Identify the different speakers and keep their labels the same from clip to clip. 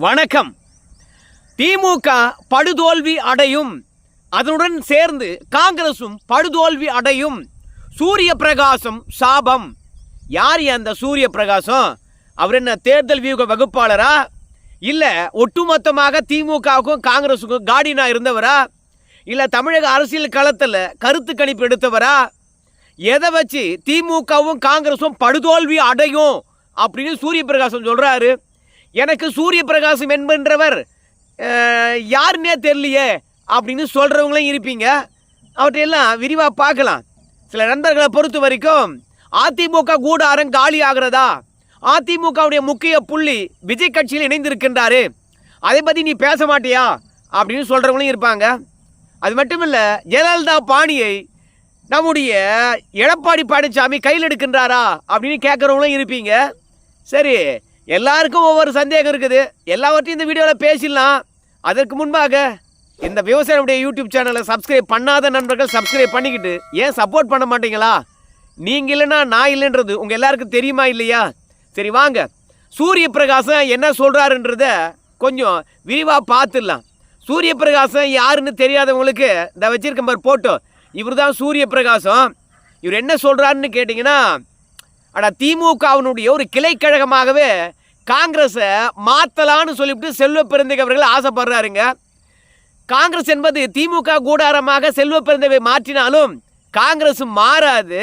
Speaker 1: வணக்கம். திமுக படுதோல்வி அடையும். அதனுடன் சேர்ந்து காங்கிரசும் படுதோல்வி அடையும். சூரிய பிரகாசம் சாபம். யார் அந்த சூரிய பிரகாசம் அவர் என்ன தேர்தல் வியூக வகுப்பாளரா? இல்லை ஒட்டுமொத்தமாக திமுகவுக்கும் காங்கிரஸுக்கும் காடினா இருந்தவரா? இல்லை தமிழக அரசியல் களத்தில் கருத்து கணிப்பு எடுத்தவரா? எதை வச்சு திமுகவும் காங்கிரஸும் படுதோல்வி அடையும் அப்படின்னு சூரிய பிரகாசம் சொல்கிறாரு எனக்கு சூரிய பிரகாசம் என்பன்றவர் யாருன்னே தெரியலையே அப்படின்னு சொல்கிறவங்களும் இருப்பீங்க. அவற்றையெல்லாம் விரிவாக பார்க்கலாம். சில நண்பர்களை பொறுத்த வரைக்கும் அதிமுக கூடாரம் காலி ஆகிறதா? அதிமுகவுடைய முக்கிய புள்ளி விஜய் கட்சியில் இணைந்திருக்கின்றாரு. அதை பற்றி நீ பேச மாட்டியா? அப்படின்னு சொல்கிறவங்களும் இருப்பாங்க. அது மட்டும் இல்லை ஜெயலலிதா பாணியை நம்முடைய எடப்பாடி பழனிசாமி கையில் எடுக்கின்றாரா அப்படின்னு கேட்குறவங்களும் இருப்பீங்க. சரி எல்லாருக்கும் ஒவ்வொரு சந்தேகம் இருக்குது. எல்லாவற்றையும் இந்த வீடியோவில் பேசிடலாம். அதற்கு முன்பாக இந்த விவசாயியுடைய யூடியூப் சேனலை சப்ஸ்கிரைப் பண்ணாத நண்பர்கள் சப்ஸ்கிரைப் பண்ணிக்கிட்டு ஏன் சப்போர்ட் பண்ண மாட்டீங்களா? நீங்கள் இல்லைன்னா நான் இல்லைன்றது உங்கள் எல்லாருக்கும் தெரியுமா இல்லையா? சரி வாங்க. சூரிய பிரகாசம் என்ன சொல்கிறாருன்றத கொஞ்சம் விரிவாக பார்த்துடலாம். சூரிய பிரகாசம் யாருன்னு தெரியாதவங்களுக்கு இந்த வச்சிருக்க மாதிரி போட்டோ இவர் தான் சூரிய பிரகாசம். இவர் என்ன சொல்கிறாருன்னு கேட்டிங்கன்னா ஆனால் திமுகவினுடைய ஒரு கிளைக்கழகமாகவே காங்கிரஸை மாற்றலான்னு சொல்லிவிட்டு செல்வ பெருந்தகை அவர்கள் ஆசைப்படுறாருங்க. காங்கிரஸ் என்பது திமுக கூடாரமாக செல்வ பெருந்தவை மாற்றினாலும் காங்கிரஸ் மாறாது.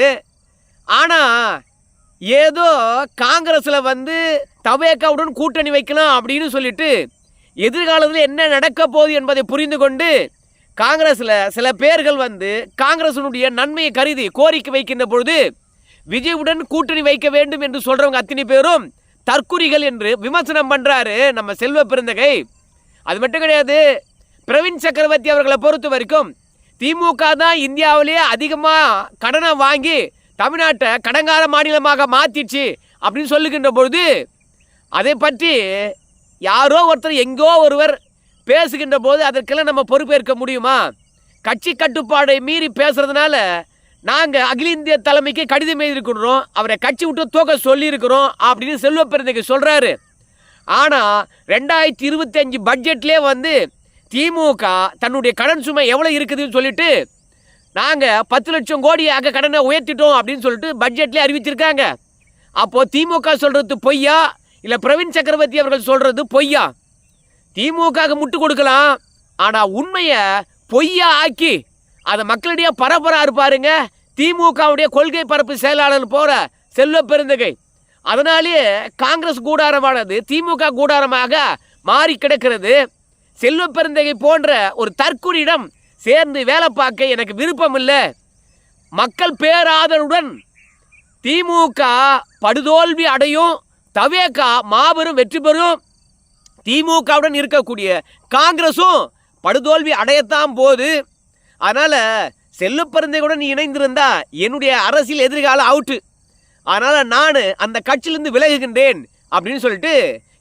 Speaker 1: ஆனால் ஏதோ காங்கிரஸில் வந்து தவேக்காவுடன் கூட்டணி வைக்கலாம் அப்படின்னு சொல்லிட்டு எதிர்காலத்தில் என்ன நடக்க போகுது என்பதை புரிந்து கொண்டு காங்கிரஸில் சில பேர்கள் வந்து காங்கிரஸினுடைய நன்மையை கருதி கோரிக்கை வைக்கின்ற பொழுது விஜயுடன் கூட்டணி வைக்க வேண்டும் என்று சொல்கிறவங்க அத்தனை பேரும் தற்குறிகள் என்று விமர்சனம் பண்ணுறாரு நம்ம செல்வ பிறந்தகை அது மட்டும் கிடையாது பிரவீன் சக்கரவர்த்தி அவர்களை பொறுத்த வரைக்கும் திமுக தான் இந்தியாவிலேயே அதிகமாக கடனை வாங்கி தமிழ்நாட்டை கடங்கார மாநிலமாக மாற்றிச்சு அப்படின்னு சொல்லுகின்ற பொழுது அதை பற்றி யாரோ ஒருத்தர் எங்கோ ஒருவர் பேசுகின்ற போது அதற்கெல்லாம் நம்ம பொறுப்பேற்க முடியுமா? கட்சி கட்டுப்பாடை மீறி பேசுறதுனால நாங்கள் அகில இந்திய தலைமைக்கு கடிதம் எழுதியிருக்கிறோம். அவரை கட்சி விட்டு தூக்க சொல்லியிருக்கிறோம் அப்படின்னு செல்வ பிறந்தைக்கு சொல்கிறாரு ஆனால் ரெண்டாயிரத்தி இருபத்தஞ்சு பட்ஜெட்லேயே வந்து திமுக தன்னுடைய கடன் சுமை எவ்வளோ இருக்குதுன்னு சொல்லிட்டு நாங்கள் பத்து லட்சம் கோடியாக கடனை உயர்த்திட்டோம் அப்படின்னு சொல்லிட்டு பட்ஜெட்லேயே அறிவிச்சிருக்காங்க. அப்போது திமுக சொல்கிறது பொய்யா? இல்லை பிரவீன் சக்கரவர்த்தி அவர்கள் சொல்கிறது பொய்யா? திமுகவுக்கு முட்டு கொடுக்கலாம். ஆனால் உண்மையை பொய்யா ஆக்கி அதை மக்களிடையே பரபரா இருப்பாருங்க. திமுகவுடைய கொள்கை பரப்பு செயலாளர் போற செல்வ பெருந்தகை. அதனாலேயே காங்கிரஸ் கூடாரமானது திமுக கூடாரமாக மாறி கிடக்கிறது. செல்வ பெருந்தகை போன்ற ஒரு தற்குறியிடம் சேர்ந்து வேலை பார்க்க எனக்கு விருப்பம் இல்லை மக்கள் பேராதருடன் திமுக படுதோல்வி அடையும். தவேகா மாபெரும் வெற்றி பெறும். திமுகவுடன் இருக்கக்கூடிய காங்கிரஸும் படுதோல்வி அடையத்தான் போது அதனால் செல்லுப்பருந்தையுடன் இணைந்திருந்தா என்னுடைய அரசியல் எதிர்காலம் அவுட்டு அதனால் நான் அந்த கட்சியிலிருந்து விலகுகின்றேன் அப்படின்னு சொல்லிட்டு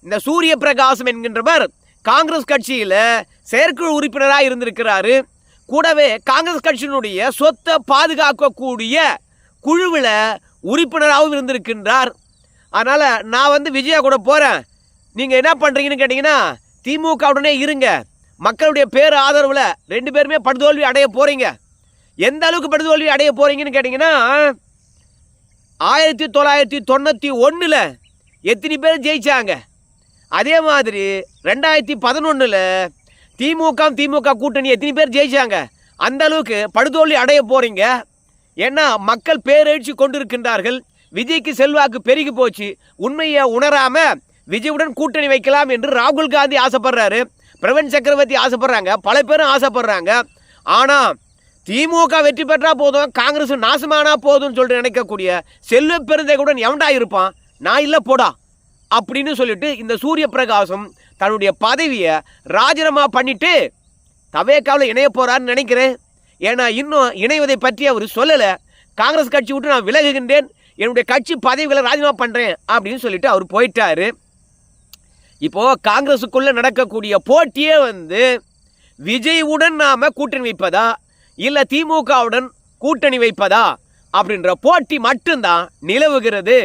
Speaker 1: இந்த சூரிய பிரகாசம் என்கின்றவர் காங்கிரஸ் கட்சியில் செயற்குழு உறுப்பினராக இருந்திருக்கிறாரு. கூடவே காங்கிரஸ் கட்சியினுடைய சொத்தை பாதுகாக்கக்கூடிய குழுவில் உறுப்பினராகவும் இருந்திருக்கின்றார். அதனால் நான் வந்து விஜயா கூட போகிறேன் நீங்கள் என்ன பண்ணுறீங்கன்னு கேட்டிங்கன்னா திமுகவுடனே இருங்க. மக்களுடைய பேர் ஆதரவில் ரெண்டு பேருமே படுதோல்வி அடைய போகிறீங்க எந்த அளவுக்கு படுதோல்வி அடைய போகிறீங்கன்னு கேட்டிங்கன்னா ஆயிரத்தி தொள்ளாயிரத்தி தொண்ணூற்றி ஒன்றில் எத்தனை பேர் ஜெயிச்சாங்க? அதே மாதிரி ரெண்டாயிரத்தி பதினொன்றில் திமுக திமுக கூட்டணி எத்தனை பேர் ஜெயிச்சாங்க? அந்த அளவுக்கு படுதோல்வி அடைய போகிறீங்க ஏன்னா மக்கள் பேரழிச்சு கொண்டிருக்கின்றார்கள். விஜய்க்கு செல்வாக்கு பெருகி போச்சு. உண்மையை உணராமல் விஜயுடன் கூட்டணி வைக்கலாம் என்று ராகுல் காந்தி ஆசைப்படுறாரு. பிரவீன் சக்கரவர்த்தி ஆசைப்படுறாங்க. பல பேரும் ஆசைப்படுறாங்க. ஆனால் திமுக வெற்றி பெற்றால் போதும் காங்கிரஸ் நாசமானா போதும்னு சொல்லிட்டு நினைக்கக்கூடிய செல்வ பெருந்தைகளுடன் எவன்டா இருப்பான்? நான் இல்லை போடா. அப்படின்னு சொல்லிட்டு இந்த சூரிய பிரகாசம் தன்னுடைய பதவியை ராஜினாமா பண்ணிட்டு தவேக்காவில் இணைய போகிறான்னு நினைக்கிறேன். ஏன்னா இன்னும் இணைவதை பற்றி அவர் சொல்லலை. காங்கிரஸ் கட்சி விட்டு நான் விலகுகின்றேன். என்னுடைய கட்சி பதவிகளை ராஜினாமா பண்ணுறேன் அப்படின்னு சொல்லிட்டு அவர் போயிட்டாரு. இப்போ காங்கிரஸுக்குள்ளே நடக்கக்கூடிய போட்டியே வந்து விஜயுடன் நாம கூட்டணி வைப்பதா? இல்ல திமுகவுடன் கூட்டணி வைப்பதா? அப்படின்ற போட்டி மட்டும்தான் நிலவுகிறது.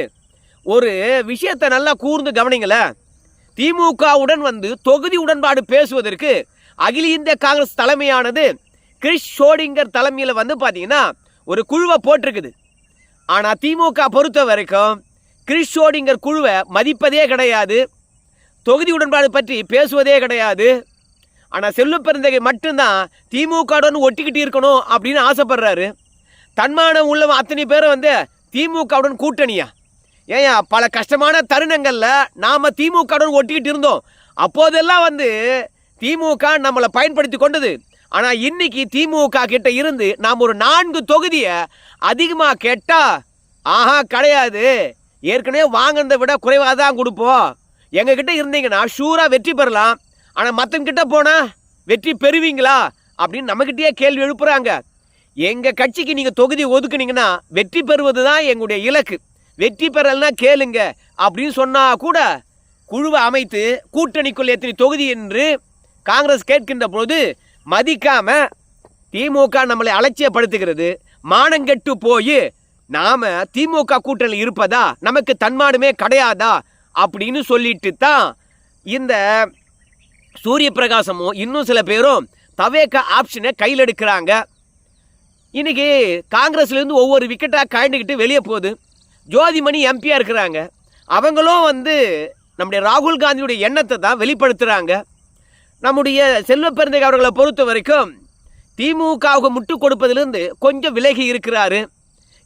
Speaker 1: ஒரு விஷயத்தை நல்லா கூர்ந்து கவனிங்களேன் திமுகவுடன் வந்து தொகுதி உடன்பாடு பேசுவதற்கு அகில இந்திய காங்கிரஸ் தலைமையானது கிரிஷ் ஷோடிங்கர் தலைமையில் வந்து பார்த்தீங்கன்னா ஒரு குழுவை போட்டிருக்குது. ஆனால் திமுக பொறுத்த வரைக்கும் கிரிஷ் ஷோடிங்கர் குழுவை மதிப்பதே கிடையாது. தொகுதி உடன்பாடு பற்றி பேசுவதே கிடையாது. ஆனால் செல்வ பெருந்தகை மட்டும்தான் திமுகவுடன் ஒட்டிக்கிட்டு இருக்கணும் அப்படின்னு ஆசைப்படுறாரு. தன்மானம் உள்ளவன் அத்தனை பேரும் வந்து திமுகவுடன் கூட்டணியா? ஏயா பல கஷ்டமான தருணங்களில் நாம் திமுகவுடன் ஒட்டிக்கிட்டு இருந்தோம். அப்போதெல்லாம் வந்து திமுக நம்மளை பயன்படுத்தி கொண்டது. ஆனால் இன்னைக்கு திமுக கிட்ட இருந்து நாம் ஒரு நான்கு தொகுதியை அதிகமாக கேட்டால் ஆஹா கிடையாது. ஏற்கனவே வாங்கினதை விட குறைவாக தான் கொடுப்போம். எங்ககிட்ட இருந்தீங்கன்னா ஷூராக வெற்றி பெறலாம். ஆனால் மற்றவங்கிட்ட போனால் வெற்றி பெறுவீங்களா? அப்படின்னு நம்மக்கிட்டேயே கேள்வி எழுப்புறாங்க. எங்கள் கட்சிக்கு நீங்கள் தொகுதி ஒதுக்குனீங்கன்னா வெற்றி பெறுவது தான் எங்களுடைய இலக்கு. வெற்றி பெறலைன்னா கேளுங்க அப்படின்னு சொன்னால் கூட குழுவை அமைத்து கூட்டணிக்குள் எத்தனை தொகுதி என்று காங்கிரஸ் கேட்கின்ற பொழுது மதிக்காம திமுக நம்மளை அலட்சியப்படுத்துகிறது. மானங்கெட்டு போய் நாம திமுக கூட்டணியில் இருப்பதா? நமக்கு தன்மானமே கிடையாதா? அப்படின்னு சொல்லிட்டு தான் இந்த சூரிய பிரகாசமும் இன்னும் சில பேரும் தவேக்க ஆப்ஷனை கையில் எடுக்கிறாங்க. இன்றைக்கி காங்கிரஸ்லேருந்து ஒவ்வொரு விக்கெட்டாக கழண்டுக்கிட்டு வெளியே போகுது. ஜோதிமணி எம்பியாக இருக்கிறாங்க. அவங்களும் வந்து நம்முடைய ராகுல் காந்தியுடைய எண்ணத்தை தான் வெளிப்படுத்துகிறாங்க நம்முடைய செல்வப்பெருந்தை அவர்களை பொறுத்த வரைக்கும் திமுகவுக்கு முட்டு கொடுப்பதிலிருந்து கொஞ்சம் விலகி இருக்கிறாரு.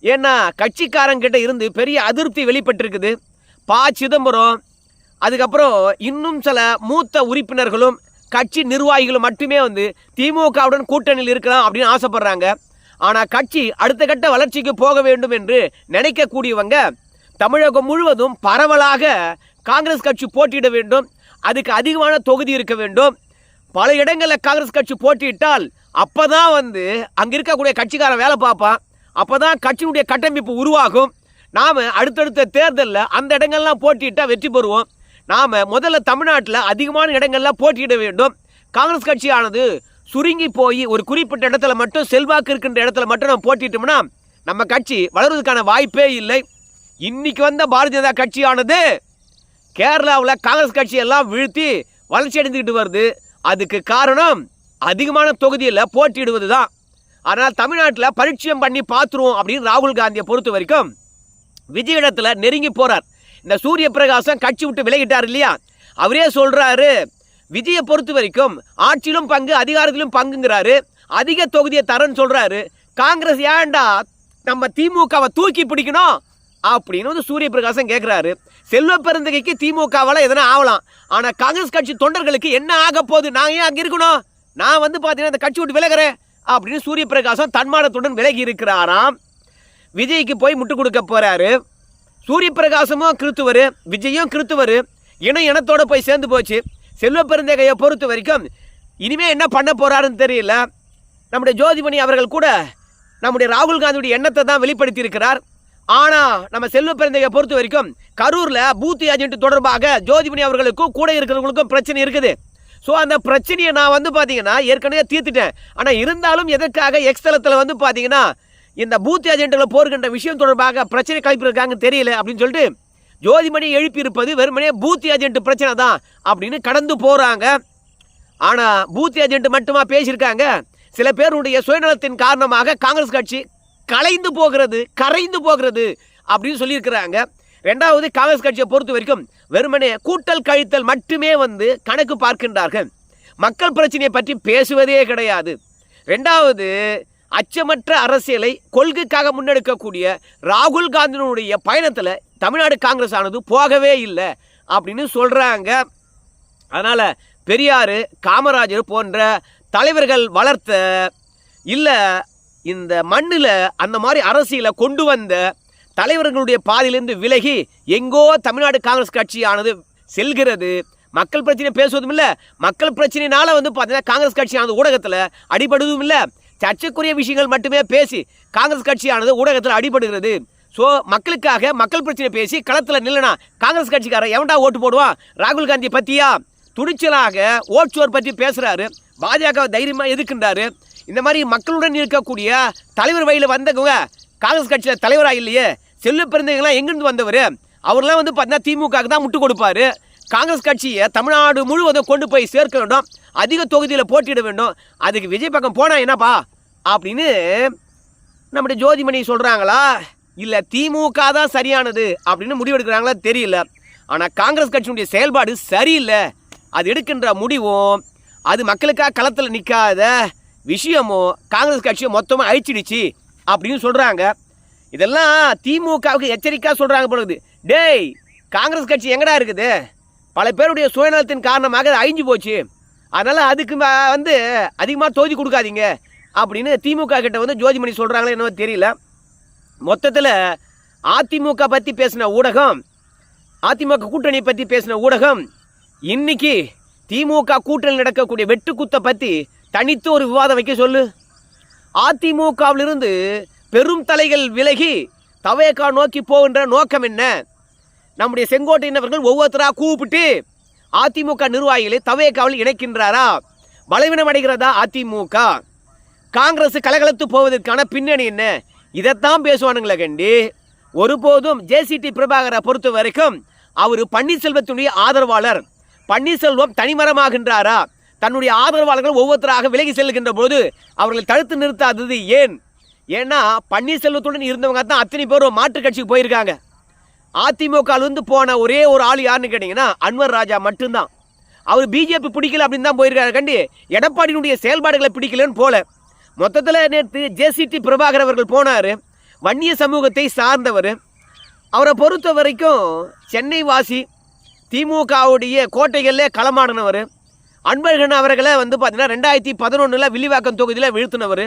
Speaker 1: ஏன்னா கட்சிக்காரங்கிட்ட இருந்து பெரிய அதிருப்தி வெளிப்பட்டிருக்குது. ப சிதம்பரம் அதுக்கப்புறம் இன்னும் சில மூத்த உறுப்பினர்களும் கட்சி நிர்வாகிகளும் மட்டுமே வந்து திமுகவுடன் கூட்டணியில் இருக்கலாம் அப்படின்னு ஆசைப்படுறாங்க. ஆனால் கட்சி அடுத்த கட்ட வளர்ச்சிக்கு போக வேண்டும் என்று நினைக்கக்கூடியவங்க தமிழகம் முழுவதும் பரவலாக காங்கிரஸ் கட்சி போட்டியிட வேண்டும். அதுக்கு அதிகமான தொகுதி இருக்க வேண்டும். பல இடங்களில் காங்கிரஸ் கட்சி போட்டியிட்டால் அப்போ தான் வந்து அங்கே இருக்கக்கூடிய கட்சிக்காரன் வேலை பார்ப்பான். அப்போ தான் கட்சியினுடைய கட்டமைப்பு உருவாகும். நாம் அடுத்தடுத்த தேர்தலில் அந்த இடங்கள்லாம் போட்டியிட்டால் வெற்றி பெறுவோம். நாம் முதல்ல தமிழ்நாட்டில் அதிகமான இடங்கள்லாம் போட்டியிட வேண்டும். காங்கிரஸ் கட்சியானது சுருங்கி போய் ஒரு குறிப்பிட்ட இடத்துல மட்டும் செல்வாக்கு இருக்கின்ற இடத்துல மட்டும் நம்ம போட்டிட்டோம்னா நம்ம கட்சி வளர்வதற்கான வாய்ப்பே இல்லை. இன்னைக்கு வந்த பாரதிய ஜனதா கட்சியானது கேரளாவில் காங்கிரஸ் கட்சியெல்லாம் வீழ்த்தி வளர்ச்சி அடைந்துக்கிட்டு வருது. அதுக்கு காரணம் அதிகமான தொகுதியில் போட்டியிடுவது தான் அதனால் தமிழ்நாட்டில் பரிச்சயம் பண்ணி பார்த்துருவோம் அப்படின்னு ராகுல் காந்தியை பொறுத்த வரைக்கும் விஜயிடத்தில் நெருங்கி போகிறார் இந்த சூரிய பிரகாசம் கட்சி விட்டு விலகிட்டார் இல்லையா? அவரே சொல்கிறாரு விஜயை பொறுத்த வரைக்கும் ஆட்சியிலும் பங்கு அதிகாரத்திலும் பங்குங்கிறாரு. அதிக தொகுதியை தரேன்னு சொல்கிறாரு காங்கிரஸ் ஏன்டா நம்ம திமுகவை தூக்கி பிடிக்கணும்? அப்படின்னு வந்து சூரிய பிரகாசம் கேட்குறாரு செல்வ பெருந்தகைக்கு திமுகவால் எதனா ஆகலாம் ஆனால் காங்கிரஸ் கட்சி தொண்டர்களுக்கு என்ன ஆக போகுது? நான் ஏன் அங்கே இருக்கணும்? நான் வந்து பார்த்தீங்கன்னா அந்த கட்சி விட்டு விலகிறேன். அப்படின்னு சூரிய பிரகாசம் தன்மானத்துடன் விலகி இருக்கிறாராம். விஜய்க்கு போய் முட்டு கொடுக்க போறாரு. சூரிய பிரகாசமும் கிறித்துவர் விஜயும் கிறித்துவர் இனம் இனத்தோட போய் சேர்ந்து போச்சு. செல்வ பெருந்தகையை பொறுத்த வரைக்கும் இனிமே என்ன பண்ண போறாருன்னு தெரியல. நம்முடைய ஜோதிமணி அவர்கள் கூட நம்முடைய ராகுல் காந்தியுடைய எண்ணத்தை தான் வெளிப்படுத்தி இருக்கிறார் ஆனா நம்ம செல்வ பெருந்தகையை பொறுத்த வரைக்கும் கரூர்ல பூத் ஏஜென்ட் தொடர்பாக ஜோதிமணி அவர்களுக்கும் கூட இருக்கிறவங்களுக்கும் பிரச்சனை இருக்குது. ஸோ அந்த பிரச்சனையை நான் வந்து பார்த்தீங்கன்னா ஏற்கனவே தீர்த்துட்டேன். ஆனால் இருந்தாலும் எதற்காக எக்ஸ்தலத்தில் வந்து பார்த்தீங்கன்னா இந்த பூத் ஏஜென்ட்களை போர்கின்ற விஷயம் தொடர்பாக பிரச்சனை கிளப்பியிருக்காங்கன்னு தெரியல அப்படின்னு சொல்லிட்டு ஜோதிமணி எழுப்பியிருப்பது வெறுமனே பூத் ஏஜென்ட் பிரச்சனை தான் அப்படின்னு கடந்து போகிறாங்க ஆனால் பூத் ஏஜென்ட் மட்டுமா பேசியிருக்காங்க? சில பேருடைய சுயநலத்தின் காரணமாக காங்கிரஸ் கட்சி கலைந்து போகிறது கரைந்து போகிறது அப்படின்னு சொல்லியிருக்கிறாங்க. ரெண்டாவது காங்கிரஸ் கட்சியை பொறுத்த வரைக்கும் வெறுமனே கூட்டல் கழித்தல் மட்டுமே வந்து கணக்கு பார்க்கின்றார்கள். மக்கள் பிரச்சனையை பற்றி பேசுவதே கிடையாது. ரெண்டாவது அச்சமற்ற அரசியலை கொள்கைக்காக முன்னெடுக்கக்கூடிய ராகுல் காந்தியினுடைய பயணத்தில் தமிழ்நாடு காங்கிரஸ் ஆனது போகவே இல்லை அப்படின்னு சொல்கிறாங்க அதனால் பெரியார் காமராஜர் போன்ற தலைவர்கள் வளர்த்த இல்லை இந்த மண்ணில் அந்த மாதிரி அரசியலை கொண்டு வந்த தலைவர்களுடைய பாதையிலிருந்து விலகி எங்கோ தமிழ்நாடு காங்கிரஸ் கட்சியானது செல்கிறது. மக்கள் பிரச்சனை பேசுவதும் இல்லை. மக்கள் பிரச்சனைனால வந்து பார்த்தீங்கன்னா காங்கிரஸ் கட்சியானது ஊடகத்தில் அடிபடுவதும் இல்லை. சர்ச்சைக்குரிய விஷயங்கள் மட்டுமே பேசி காங்கிரஸ் கட்சியானது ஊடகத்தில் அடிபடுகிறது. ஸோ மக்களுக்காக மக்கள் பிரச்சனை பேசி களத்தில் நில்லனா காங்கிரஸ் கட்சிக்காரன் எவன்டா ஓட்டு போடுவான்? ராகுல் காந்தி பற்றியா துணிச்சலாக ஓட்சோர் பற்றி பேசுகிறாரு பாஜக தைரியமாக எதிர்க்கின்றாரு. இந்த மாதிரி மக்களுடன் இருக்கக்கூடிய தலைவர் வழியில் வந்தவங்க காங்கிரஸ் கட்சியில் தலைவராக இல்லையே? செல்லு பிறந்தவங்களாம் எங்கேருந்து வந்தவர்? அவர்லாம் வந்து பார்த்தீங்கன்னா திமுகவுக்கு தான் முட்டு கொடுப்பாரு. காங்கிரஸ் கட்சியை தமிழ்நாடு முழுவதும் கொண்டு போய் சேர்க்க வேண்டும். அதிக தொகுதியில் போட்டியிட வேண்டும். அதுக்கு விஜய் பக்கம் போனால் என்னப்பா? அப்படின்னு நம்முடைய ஜோதிமணி சொல்கிறாங்களா இல்லை திமுக தான் சரியானது அப்படின்னு முடிவெடுக்கிறாங்களா தெரியல. ஆனால் காங்கிரஸ் கட்சியினுடைய செயல்பாடு சரியில்லை. அது எடுக்கின்ற முடிவும் அது மக்களுக்காக களத்தில் நிற்காத விஷயமும் காங்கிரஸ் கட்சியை மொத்தமாக அழிச்சிடுச்சு அப்படின்னு சொல்கிறாங்க இதெல்லாம் திமுகவுக்கு எச்சரிக்கையாக சொல்கிறாங்க பொழுது டேய் காங்கிரஸ் கட்சி எங்கடா இருக்குது? பல பேருடைய சுயநலத்தின் காரணமாக அது அழிஞ்சு போச்சு. அதனால் அதுக்கு வந்து அதிகமாக தொகுதி கொடுக்காதீங்க அப்படின்னு திமுக கிட்ட வந்து ஜோதிமணி சொல்கிறாங்களே என்னவோ தெரியல. மொத்தத்தில் அதிமுக பற்றி பேசின ஊடகம் அதிமுக கூட்டணி பற்றி பேசின ஊடகம் இன்னைக்கு திமுக கூட்டணி நடக்கக்கூடிய வெட்டுக்குத்தை பற்றி தனித்து ஒரு விவாதம் வைக்க சொல்லு. அதிமுகவிலிருந்து பெரும் தலைகள் விலகி தவேகா நோக்கி போகின்ற நோக்கம் என்ன? நம்முடைய செங்கோட்டையினவர்கள் ஒவ்வொருத்தராக கூப்பிட்டு அதிமுக நிர்வாகிகளை தவேகாவில் இணைக்கின்றாரா? பலவீனம் அடைகிறதா அதிமுக? காங்கிரஸ் கலகலத்து போவதற்கான பின்னணி என்ன? இதைத்தான் பேசுவானுங்களே கண்டி. ஒருபோதும் ஜேசிடி பிரபாகரை பொறுத்த வரைக்கும் அவர் பன்னீர்செல்வத்தினுடைய ஆதரவாளர். பன்னீர்செல்வம் தனிமரமாகின்றாரா? தன்னுடைய ஆதரவாளர்கள் ஒவ்வொருத்தராக விலகி செல்கின்ற போது அவர்களை தடுத்து நிறுத்தாதது ஏன்? ஏன்னா பன்னீர்செல்வத்துடன் இருந்தவங்க தான் அத்தனை பேரும் மாற்றுக் கட்சிக்கு போயிருக்காங்க. அதிமுகலேருந்து போன ஒரே ஒரு ஆள் யாருன்னு கேட்டிங்கன்னா அன்வர் ராஜா மட்டும்தான். அவர் பிஜேபி பிடிக்கல அப்படின்னு தான் போயிருக்காரு. கண்டி எடப்பாடியினுடைய செயல்பாடுகளை பிடிக்கலன்னு போல. மொத்தத்தில் நேற்று ஜேசிடி பிரபாகர் அவர்கள் போனார். வன்னிய சமூகத்தை சார்ந்தவர். அவரை பொறுத்த வரைக்கும் சென்னை வாசி திமுகவுடைய கோட்டைகளில் களமாடினவர். அன்பழகன் அவர்களை வந்து பார்த்தீங்கன்னா ரெண்டாயிரத்தி பதினொன்றில் வில்லிவாக்கம் தொகுதியில் வீழ்த்தினவர்.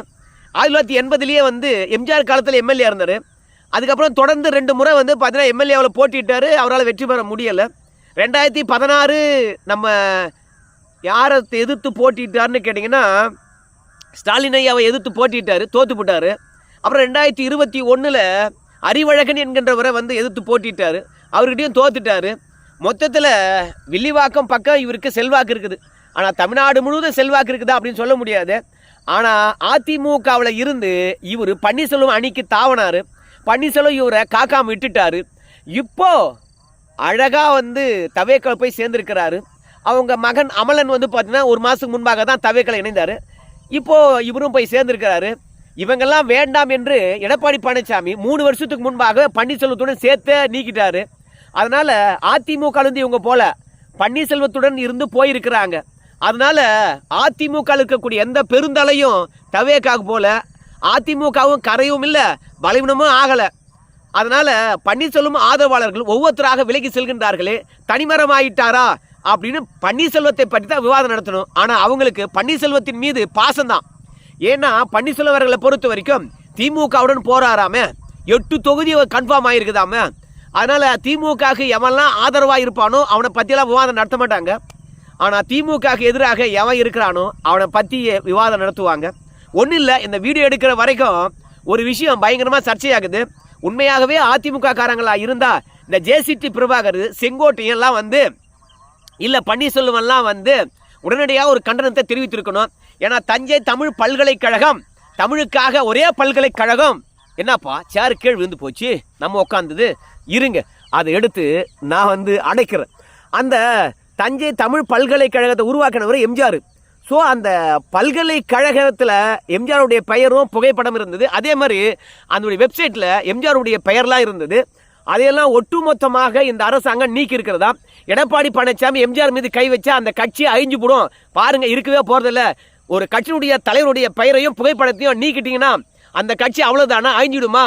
Speaker 1: ஆயிரத்தி தொள்ளாயிரத்தி எண்பதுலேயே வந்து எம்ஜிஆர் காலத்தில் எம்எல்ஏ இருந்தார். அதுக்கப்புறம் தொடர்ந்து ரெண்டு முறை வந்து பார்த்தீங்கன்னா எம்எல்ஏவில் போட்டிட்டார் அவரால் வெற்றி பெற முடியலை. ரெண்டாயிரத்தி பதினாறு நம்ம யாரை எதிர்த்து போட்டிட்டார்னு கேட்டிங்கன்னா ஸ்டாலின் ஐயாவை எதிர்த்து போட்டிட்டாரு தோத்து போட்டாரு. அப்புறம் ரெண்டாயிரத்தி இருபத்தி ஒன்றில் அறிவழகன் என்கின்றவரை வந்து எதிர்த்து போட்டிட்டாரு அவர்கிட்டையும் தோத்துட்டாரு. மொத்தத்தில் வில்லிவாக்கம் பக்கம் இவருக்கு செல்வாக்கு இருக்குது. ஆனால் தமிழ்நாடு முழுவதும் செல்வாக்கு இருக்குதா அப்படின்னு சொல்ல முடியாது. ஆனால் அதிமுகவில் இருந்து இவர் பன்னீர்செல்வம் அணிக்கு தாவனார். பன்னீர்செல்வம் இவரை காக்காம விட்டுட்டாரு. இப்போ அழகாக வந்து தவேக்கலை போய் சேர்ந்துருக்கிறாரு. அவங்க மகன் அமலன் வந்து பார்த்தீங்கன்னா ஒரு மாதத்துக்கு முன்பாக தான் தவேக்களை இணைந்தார். இப்போது இவரும் போய் சேர்ந்துருக்கிறாரு. இவங்கெல்லாம் வேண்டாம் என்று எடப்பாடி பழனிசாமி மூணு வருஷத்துக்கு முன்பாக பன்னீர்செல்வத்துடன் சேர்த்து நீக்கிட்டாரு. அதனால் அதிமுகலேருந்து இவங்க போல பன்னீர்செல்வத்துடன் இருந்து போயிருக்கிறாங்க. அதனால் அதிமுக இருக்கக்கூடிய எந்த பெருந்தலையும் தவேக்காக போல அதிமுகவும் கரையும் இல்லை பலவீனமும் ஆகலை. அதனால் பன்னீர்செல்வம் ஆதரவாளர்கள் ஒவ்வொருத்தராக விலகி செல்கின்றார்களே தனிமரமாயிட்டாரா அப்படின்னு பன்னீர்செல்வத்தை பற்றி தான் விவாதம் நடத்தணும். ஆனால் அவங்களுக்கு பன்னீர்செல்வத்தின் மீது பாசம்தான். ஏன்னா பன்னீர்செல்வம் அவர்களை பொறுத்த வரைக்கும் திமுகவுடன் போராடாம எட்டு தொகுதி கன்ஃபார்ம் ஆகிருக்குதாம அதனால் திமுகவுக்கு எவன்லாம் ஆதரவாக இருப்பானோ அவனை பற்றியெல்லாம் விவாதம் நடத்த மாட்டாங்க. ஆனால் திமுகவுக்கு எதிராக எவன் இருக்கிறானோ அவனை பற்றி விவாதம் நடத்துவாங்க. ஒன்றும் இல்லை இந்த வீடியோ எடுக்கிற வரைக்கும் ஒரு விஷயம் பயங்கரமாக சர்ச்சையாகுது. உண்மையாகவே அதிமுக காரங்களாக இருந்தால் இந்த ஜேசிடி பிரபாகர் செங்கோட்டையெல்லாம் வந்து இல்லை பன்னீர்செல்வம்லாம் வந்து உடனடியாக ஒரு கண்டனத்தை தெரிவித்திருக்கணும். ஏன்னா தஞ்சை தமிழ் பல்கலைக்கழகம் தமிழுக்காக ஒரே பல்கலைக்கழகம். என்னப்பா சேர் கீழ் விழுந்து போச்சு? நம்ம உட்காந்தது இருங்க அதை எடுத்து நான் வந்து அடைக்கிறேன். அந்த தஞ்சை தமிழ் பல்கலைக்கழகத்தை உருவாக்கினவர் எம்ஜிஆர். ஸோ அந்த பல்கலைக்கழகத்தில் எம்ஜிஆருடைய பெயரும் புகைப்படம் இருந்தது. அதே மாதிரி அதனுடைய வெப்சைட்டில் எம்ஜிஆருடைய பெயர்லாம் இருந்தது. அதையெல்லாம் ஒட்டுமொத்தமாக இந்த அரசாங்கம் நீக்கி இருக்கிறதா எடப்பாடி பழனிசாமி எம்ஜிஆர் மீது கை வச்சா அந்த கட்சி அழிஞ்சு போடும். பாருங்க இருக்கவே போறதில்ல. ஒரு கட்சியினுடைய தலைவருடைய பெயரையும் புகைப்படத்தையும் நீக்கிட்டீங்கன்னா அந்த கட்சி அவ்வளவுதானா? அழிஞ்சிடுமா?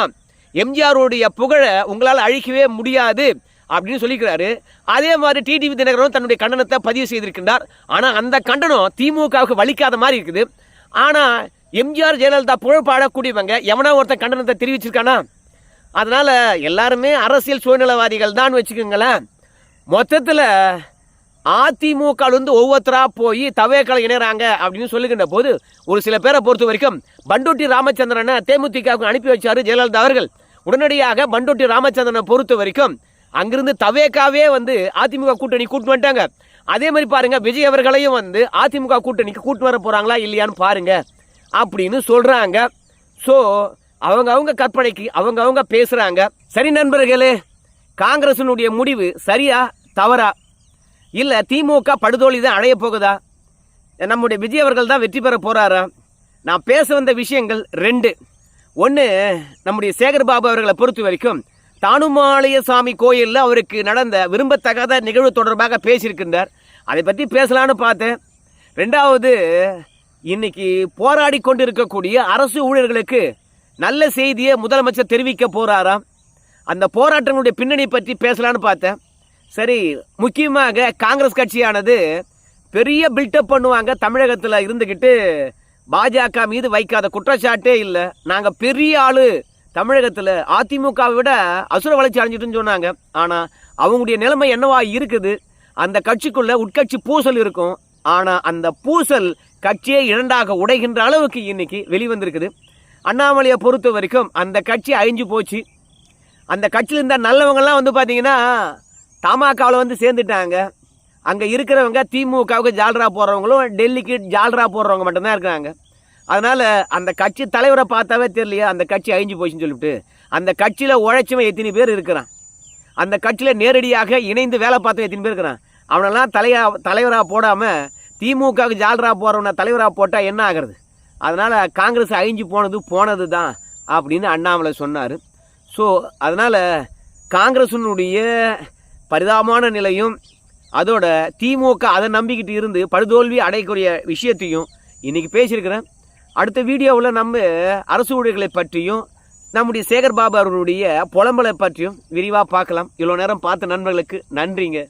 Speaker 1: எம்ஜிஆருடைய புகழை உங்களால் அழிக்கவே முடியாது. அப்படின்னு சொல்லிக்கிறாரு. அதே மாதிரி டிடிவி தினகரனும் தன்னுடைய கண்டனத்தை பதிவு செய்திருக்கின்றார். ஆனால் அந்த கண்டனம் திமுகவுக்கு வலிக்காத மாதிரி இருக்குது. ஆனால் எம்ஜிஆர் ஜெயலலிதா புகழ் பாடக்கூடியவங்க எவனா ஒருத்தன் கண்டனத்தை தெரிவிச்சிருக்கானா? அதனால் எல்லாருமே அரசியல் சூழ்நிலைவாதிகள் தான் வச்சுக்கோங்களேன். மொத்தத்தில் அதிமுகலேருந்து ஒவ்வொருத்தராக போய் தவையக்களை இணைகிறாங்க அப்படின்னு சொல்லுகின்ற போது ஒரு சில பேரை பொறுத்த வரைக்கும் பண்டோட்டி ராமச்சந்திரனை தேமுதிகவுக்கு அனுப்பி வச்சார் ஜெயலலிதா அவர்கள். உடனடியாக பண்டோட்டி ராமச்சந்திரனை பொறுத்த வரைக்கும் அங்கிருந்து தவேக்காவே வந்து அதிமுக கூட்டணி கூட்டு வந்துட்டாங்க. அதே மாதிரி பாருங்க விஜய் அவர்களையும் வந்து அதிமுக கூட்டணிக்கு கூட்டு வர போறாங்களா இல்லையான்னு பாருங்க அப்படின்னு சொல்றாங்க. ஸோ அவங்க அவங்க கற்பனைக்கு அவங்க அவங்க பேசுறாங்க. சரி நண்பர்களே காங்கிரசினுடைய முடிவு சரியா தவறா? இல்லை திமுக படுதோழி தான் அடைய போகுதா? நம்முடைய விஜய் அவர்கள் தான் வெற்றி பெற போகிறாரா நான் பேச வந்த விஷயங்கள் ரெண்டு. ஒன்று நம்முடைய சேகர் பாபு அவர்களை பொறுத்த வரைக்கும் தானுமாலயசாமி கோயிலில் அவருக்கு நடந்த விரும்பத்தகாத நிகழ்வு தொடர்பாக பேசியிருக்கின்றார். அதை பற்றி பேசலான்னு பார்த்தேன். ரெண்டாவது இன்னைக்கு போராடி கொண்டு இருக்கக்கூடிய அரசு ஊழியர்களுக்கு நல்ல செய்தியை முதலமைச்சர் தெரிவிக்க போகிறாராம் அந்த போராட்டங்களுடைய பின்னணி பற்றி பேசலான்னு பார்த்தேன். சரி முக்கியமாக காங்கிரஸ் கட்சியானது பெரிய பில்டப் பண்ணுவாங்க. தமிழகத்தில் இருந்துக்கிட்டு பாஜக மீது வைக்காத குற்றச்சாட்டே இல்லை. நாங்கள் பெரிய ஆள். தமிழகத்தில் அதிமுகவை விட அசுர வளர்ச்சி அடைஞ்சிட்டுன்னு சொன்னாங்க. ஆனால் அவங்களுடைய நிலைமை என்னவா இருக்குது? அந்த கட்சிக்குள்ள உட்கட்சி பூசல் இருக்கும். ஆனால் அந்த பூசல் கட்சியை இரண்டாக உடைகின்ற அளவுக்கு இன்னைக்கு வெளிவந்திருக்குது. அண்ணாமலையை பொறுத்த வரைக்கும் அந்த கட்சி அழிஞ்சு போச்சு. அந்த கட்சியில் இருந்த நல்லவங்கள்லாம் வந்து பார்த்தீங்கன்னா தமாகாவில் வந்து சேர்ந்துட்டாங்க. அங்கே இருக்கிறவங்க திமுகவுக்கு ஜால்ரா போடுறவங்களும் டெல்லிக்கு ஜால்ரா போடுறவங்க மட்டும்தான் இருக்கிறாங்க. அதனால் அந்த கட்சி தலைவரை பார்த்தாவே தெரியலையா அந்த கட்சி அழிஞ்சு போச்சுன்னு சொல்லிவிட்டு அந்த கட்சியில் உழைச்சவன் எத்தனை பேர் இருக்கிறான்? அந்த கட்சியில் நேரடியாக இணைந்து வேலை பார்த்தவன் எத்தனை பேர் இருக்கிறான்? அவனெல்லாம் தலையா தலைவராக போடாமல் திமுகவுக்கு ஜாலராக போகிறவனை தலைவராக போட்டால் என்ன ஆகிறது? அதனால் காங்கிரஸ் அழிஞ்சு போனது போனது தான் அப்படின்னு அண்ணாமலை சொன்னார். ஸோ அதனால் காங்கிரஸினுடைய பரிதாபமான நிலையும் அதோட திமுக அதை நம்பிக்கிட்டு இருந்து படுதோல்வி அடையக்கூடிய விஷயத்தையும் இன்றைக்கி பேசியிருக்கிறேன். அடுத்த வீடியோவில் நம்ம அரசு ஊழியர்களை பற்றியும் நம்முடைய சேகர் பாபு அவர்களுடைய புலம்பலை பற்றியும் விரிவாக பார்க்கலாம். இவ்வளோ நேரம் பார்த்த நண்பர்களுக்கு நன்றிங்க.